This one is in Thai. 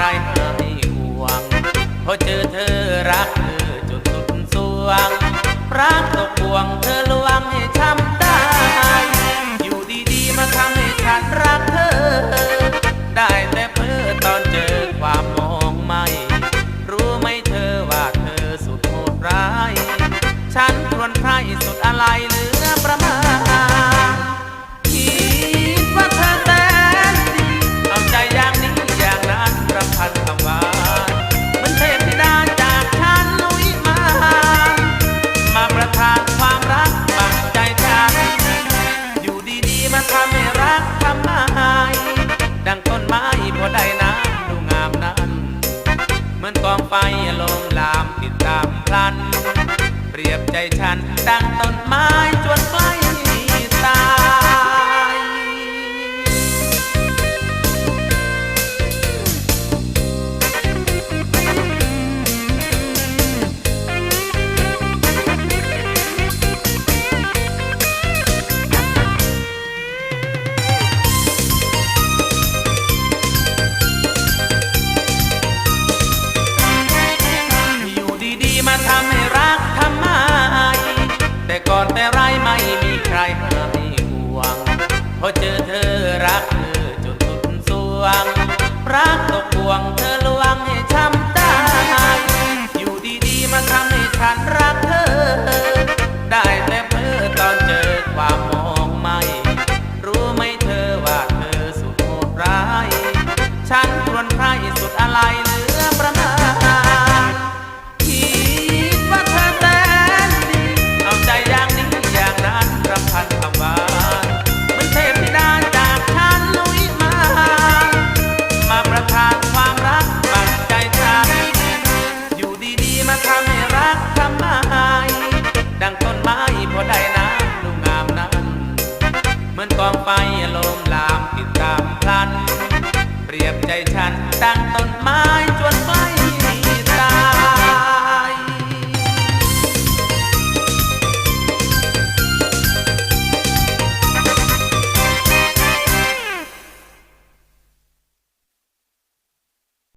ใครให้ห่วงเพราะเจอเธอรักเธอจนสุดสวง รักตกบ่วงเธอลวงให้ช้ำตายอยู่ดีๆมาทำให้ฉันรักเธอ ได้แต่เพื่อตอนเจอความมองไม่ รู้ไหมเธอว่าเธอสุดโหดร้าย ฉันควรใครสุดอะไรเหลือประมาณ พลัน เปรียบใจฉันดังต้นไม้จวนใกล้ होच धर